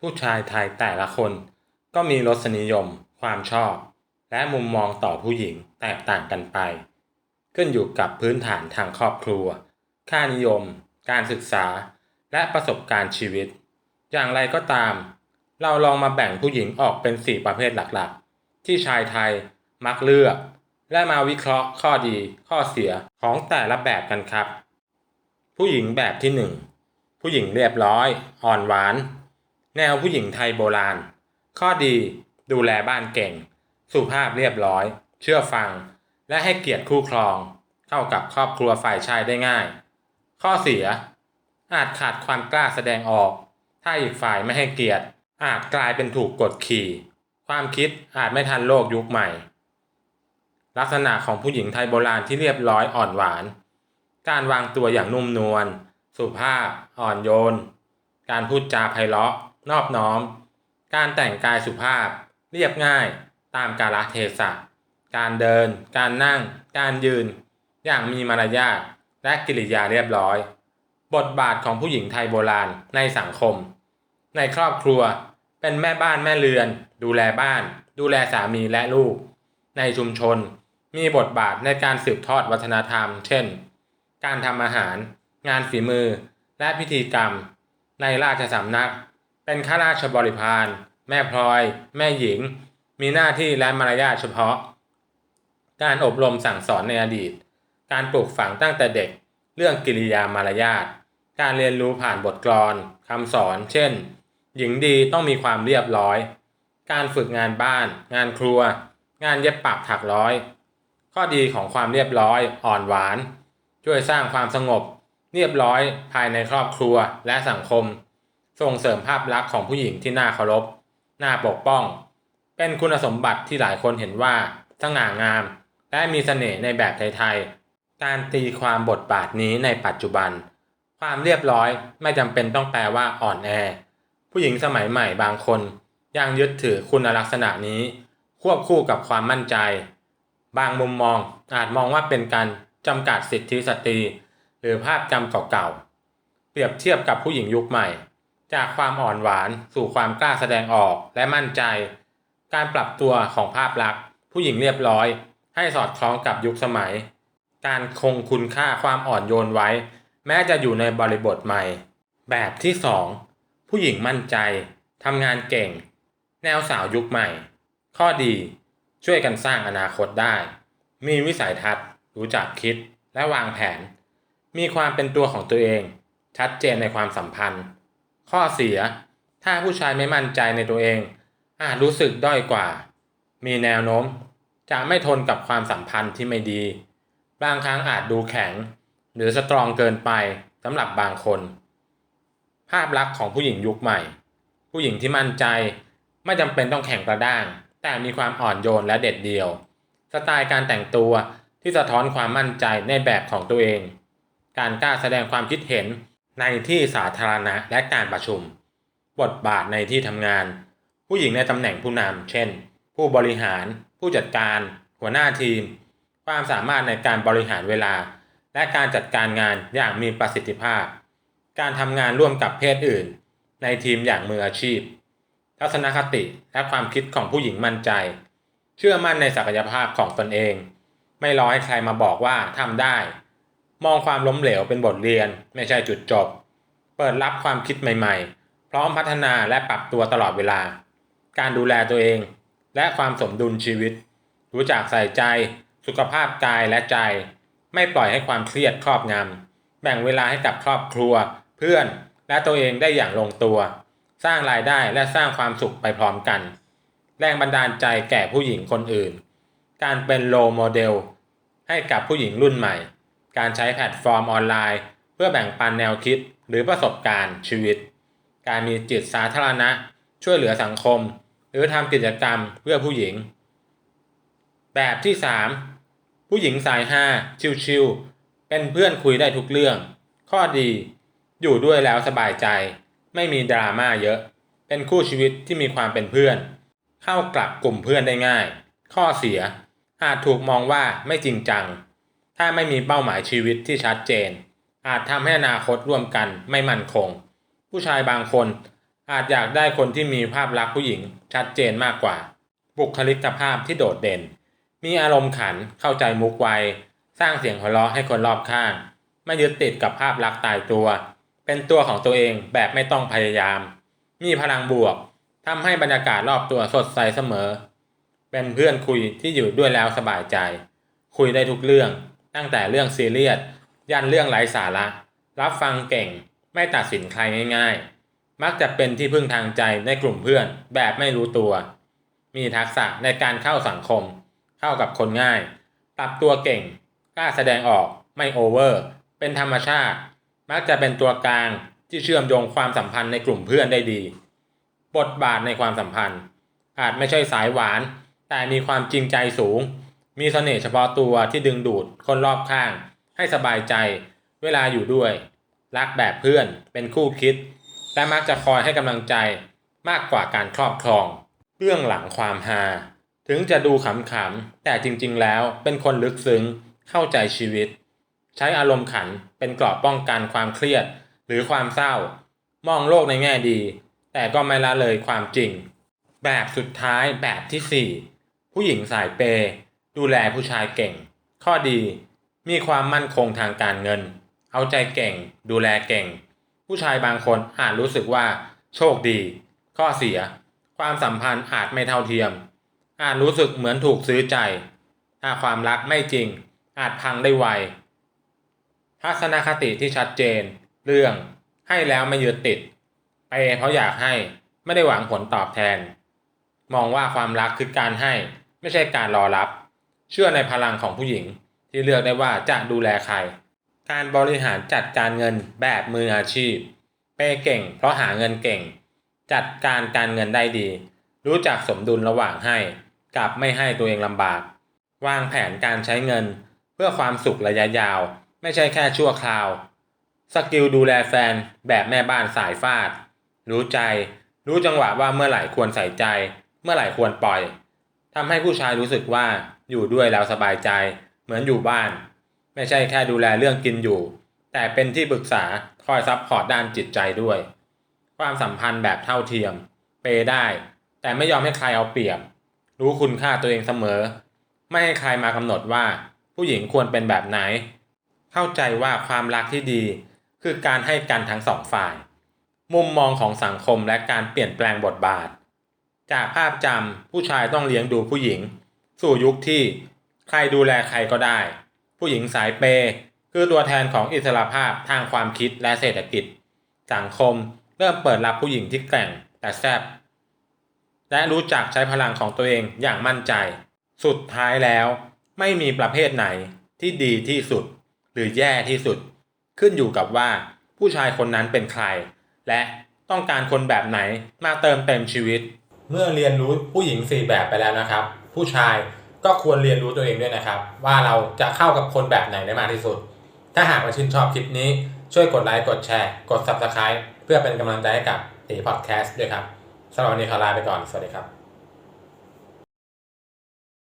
ผู้ชายไทยแต่ละคน ก็มีรสนิยม ความชอบ และมุมมองต่อผู้หญิงแตกต่างกันไป ขึ้นอยู่กับพื้นฐานทางครอบครัว ค่านิยม การศึกษา และประสบการณ์ชีวิต อย่างไรก็ตาม เราลองมาแบ่งผู้หญิงออกเป็น 4 ประเภทหลักๆ ที่ชายไทยมักเลือก และมาวิเคราะห์ข้อดี ข้อเสียของแต่ละแบบกันครับ ผู้หญิงแบบที่ 1 ผู้หญิงเรียบร้อย อ่อนหวาน แนวผู้หญิงไทยโบราณ ข้อดีดูแลบ้านเก่ง สุภาพเรียบร้อย เชื่อฟัง และให้เกียรติคู่ครอง เข้ากับครอบครัวฝ่ายชายได้ง่าย ข้อเสีย อาจขาดความกล้าแสดงออก ถ้าอีกฝ่ายไม่ให้เกียรติ อาจกลายเป็นถูกกดขี่ ความคิดอาจไม่ทันโลกยุคใหม่ ลักษณะของผู้หญิงไทยโบราณที่เรียบร้อยอ่อนหวาน การวางตัวอย่างนุ่มนวลสุภาพ อ่อนโยน การพูดจาไพเราะ นอบน้อม การแต่งกายสุภาพ เรียบง่ายตามกาลเทศะ การเดิน การนั่ง การยืน อย่างมีมารยาทและกิริยาเรียบร้อย บทบาทของผู้หญิงไทยโบราณในสังคม ในครอบครัวเป็นแม่บ้านแม่เรือน ดูแลบ้าน ดูแลสามีและลูก ในชุมชนมีบทบาทในการสืบทอดวัฒนธรรม เช่น การทำอาหาร งานฝีมือ และพิธีกรรม ในราชสำนัก เป็นข้าราชบริพารแม่พลอย แม่หญิง มีหน้าที่และมารยาทเฉพาะ การอบรมสั่งสอนในอดีต การปลูกฝังตั้งแต่เด็ก เรื่องกิริยามารยาท การเรียนรู้ผ่านบทกลอนคำสอน เช่น หญิงดีต้องมีความเรียบร้อย การฝึกงานบ้าน งานครัว งานเย็บปักถักร้อย ข้อดีของความเรียบร้อย อ่อนหวาน ช่วยสร้างความสงบ เรียบร้อยภายในครอบครัวและสังคม ส่งเสริมภาพลักษณ์ของผู้หญิงที่น่าเคารพ น่าปกป้อง เป็นคุณสมบัติที่หลายคนเห็นว่าสง่างาม และมีเสน่ห์ในแบบไทยๆ การตีความบทบาทนี้ในปัจจุบัน ความเรียบร้อยไม่จำเป็นต้องแปลว่าอ่อนแอ ผู้หญิงสมัยใหม่บางคน ยังยึดถือคุณลักษณะนี้ ควบคู่กับความมั่นใจ บางมุมมองอาจมองว่าเป็นการจำกัดสิทธิสตรี หรือภาพจำเก่าๆ เปรียบเทียบกับผู้หญิงยุคใหม่ จากความอ่อนหวานสู่ความกล้าแสดงออกและมั่นใจ การปรับตัวของภาพลักษณ์ ผู้หญิงเรียบร้อย ให้สอดคล้องกับยุคสมัย การคงคุณค่าความอ่อนโยนไว้ แม้จะอยู่ในบริบทใหม่ แบบที่ 2 ผู้หญิงมั่นใจทำงานเก่ง แนวสาวยุคใหม่ ข้อดีช่วยกันสร้างอนาคตได้ มีวิสัยทัศน์ รู้จักคิดและวางแผน มีความเป็นตัวของตัวเอง ชัดเจนในความสัมพันธ์ ข้อเสีย ถ้าผู้ชายไม่มั่นใจในตัวเอง อาจรู้สึกด้อยกว่า มีแนวโน้ม จะไม่ทนกับความสัมพันธ์ที่ไม่ดี บางครั้งอาจดูแข็ง หรือสตรองเกินไปสำหรับบางคน ภาพลักษณ์ของผู้หญิงยุคใหม่ ผู้หญิงที่มั่นใจไม่จำเป็นต้องแข็งกระด้าง แต่มีความอ่อนโยนและเด็ดเดี่ยว สไตล์การแต่งตัวที่สะท้อนความมั่นใจในแบบของตัวเอง การกล้าแสดงความคิดเห็น ในที่สาธารณะและการประชุม บทบาทในที่ทำงาน ผู้หญิงในตำแหน่งผู้นำเช่น ผู้บริหาร ผู้จัดการ หัวหน้าทีม ความสามารถในการบริหารเวลา และการจัดการงานอย่างมีประสิทธิภาพ การทำงานร่วมกับเพศอื่น ในทีมอย่างมืออาชีพ ทัศนคติและความคิดของผู้หญิงมั่นใจ เชื่อมั่นในศักยภาพของตนเอง ไม่รอให้ใครมาบอกว่าทำได้ มองความล้มเหลวเป็นบทเรียน ไม่ใช่จุดจบ เปิดรับความคิดใหม่ ๆ พร้อมพัฒนาและปรับตัวตลอดเวลา การดูแลตัวเอง และความสมดุลชีวิต รู้จักใส่ใจ สุขภาพกายและใจ ไม่ปล่อยให้ความเครียดครอบงำแบ่งเวลาให้กับครอบครัว เพื่อนและตัวเองได้อย่างลงตัว สร้างรายได้และสร้างความสุขไปพร้อมกัน แรงบันดาลใจแก่ผู้หญิงคนอื่น การเป็นโลโมเดล ให้กับผู้หญิงรุ่นใหม่ การใช้แพลตฟอร์มออนไลน์ เพื่อแบ่งปันแนวคิดหรือประสบการณ์ชีวิต การมีจิตสาธารณะ ช่วยเหลือสังคม หรือทำกิจกรรมเพื่อผู้หญิง แบบที่ 3 ผู้หญิงสาย5ชิวๆเป็นเพื่อนคุยได้ทุกเรื่อง ข้อดีอยู่ด้วยแล้วสบายใจ ไม่มีดราม่าเยอะ เป็นคู่ชีวิตที่มีความเป็นเพื่อน เข้ากลับกลุ่มเพื่อนได้ง่าย ข้อเสียอาจถูกมองว่าไม่จริงจัง ถ้าไม่มีเป้าหมายชีวิตที่ชัดเจน อาจทำให้อนาคตร่วมกันไม่มั่นคง ผู้ชายบางคนอาจอยากได้คนที่มีภาพลักษณ์ผู้หญิงชัดเจนมากกว่า บุคลิกภาพที่โดดเด่น มีอารมณ์ขันเข้าใจมุกไวสร้างเสียงหัวเราะให้คนรอบข้าง ไม่ยึดติดกับภาพลักษณ์ตายตัว เป็นตัวของตัวเองแบบไม่ต้องพยายาม มีพลังบวกทำให้บรรยากาศรอบตัวสดใสเสมอ เป็นเพื่อนคุยที่อยู่ด้วยแล้วสบายใจ คุยได้ทุกเรื่อง ตั้งแต่เรื่องซีเรียสยันเรื่องไร้สาระ รับฟังเก่ง ไม่ตัดสินใครง่ายๆ มักจะเป็นที่พึ่งทางใจในกลุ่มเพื่อนแบบไม่รู้ตัว มีทักษะในการเข้าสังคม เข้ากับคนง่าย ปรับตัวเก่ง กล้าแสดงออกไม่โอเวอร์ เป็นธรรมชาติ มักจะเป็นตัวกลางที่เชื่อมโยงความสัมพันธ์ในกลุ่มเพื่อนได้ดี บทบาทในความสัมพันธ์ อาจไม่ใช่สายหวาน แต่มีความจริงใจสูง มีเสน่ห์เฉพาะตัวที่ดึงดูดคนรอบข้าง ให้สบายใจเวลาอยู่ด้วย รักแบบเพื่อนเป็นคู่คิด และมักจะคอยให้กำลังใจมากกว่าการครอบครอง เบื้องหลังความฮาถึงจะดูขำๆแต่จริงๆแล้วเป็นคนลึกซึ้งเข้าใจชีวิต ใช้อารมณ์ขันเป็นกราะป้องกันความเครียดหรือความเศร้า มองโลกในแง่ดี แต่ก็ไม่ละเลยความจริง แบบสุดท้ายแบบที่ 4 ผู้หญิงสายเป ดูแลผู้ชายเก่ง ข้อดี มีความมั่นคงทางการเงิน เอาใจเก่ง ดูแลเก่ง ผู้ชายบางคนอาจรู้สึกว่า โชคดี ข้อเสีย ความสัมพันธ์อาจไม่เท่าเทียม อาจรู้สึกเหมือนถูกซื้อใจ ถ้าความรักไม่จริง อาจพังได้ไว ทัศนคติที่ชัดเจน เรื่อง ให้แล้วไม่ยึดติด ไปเพราะอยากให้ ไม่ได้หวังผลตอบแทน มองว่าความรักคือการให้ ไม่ใช่การรอรับ เชื่อในพลังของผู้หญิงที่เลือกได้ว่าจะดูแลใคร การบริหารจัดการเงินแบบมืออาชีพ เปย์เก่ง เพราะหาเงินเก่ง จัดการการเงินได้ดี รู้จักสมดุลระหว่างให้ กับไม่ให้ตัวเองลำบาก วางแผนการใช้เงิน เพื่อความสุขระยะยาว ไม่ใช่แค่ชั่วคราว สกิลดูแลแฟนแบบแม่บ้านสายฟาด รู้ใจ รู้จังหวะว่าเมื่อไหร่ควรใส่ใจ เมื่อไหร่ควรปล่อย ทำให้ผู้ชายรู้สึกว่าอยู่ด้วยแล้วสบายใจ เหมือนอยู่บ้าน ไม่ใช่แค่ดูแลเรื่องกินอยู่ แต่เป็นที่ปรึกษาคอยซับพอร์ตด้านจิตใจด้วย ความสัมพันธ์แบบเท่าเทียม เปได้ แต่ไม่ยอมให้ใครเอาเปรียบ รู้คุณค่าตัวเองเสมอ ไม่ให้ใครมากำหนดว่า ผู้หญิงควรเป็นแบบไหน เข้าใจว่าความรักที่ดี คือการให้กันทั้งสองฝ่าย มุมมองของสังคมและการเปลี่ยนแปลงบทบาท จากภาพจำผู้ชายต้องเลี้ยงดูผู้หญิง สู่ยุคที่ใครดูแลใครก็ได้ ผู้หญิงสายเปย์คือตัวแทนของอิสรภาพทางความคิดและเศรษฐกิจ สังคมเริ่มเปิดรับผู้หญิงที่แกร่งแต่แซบและรู้จักใช้พลังของตัวเองอย่างมั่นใจ สุดท้ายแล้ว ไม่มีประเภทไหนที่ดีที่สุด หรือแย่ที่สุด ขึ้นอยู่กับว่าผู้ชายคนนั้นเป็นใคร และต้องการคนแบบไหนมาเติมเต็มชีวิต เมื่อเรียนรู้ผู้หญิง 4 แบบไปแล้วนะครับ ผู้ชายก็ควรเรียนรู้ตัวเองด้วยนะครับ ว่าเราจะเข้ากับคนแบบไหนได้มากที่สุด ถ้าหากว่าชื่นชอบคลิปนี้ช่วยกดไลค์กดแชร์ กด Subscribe เพื่อเป็นกำลังใจให้กับตีพอดแคสต์ด้วยครับสำหรับวันนี้ขอลาไปก่อน สวัสดีครับ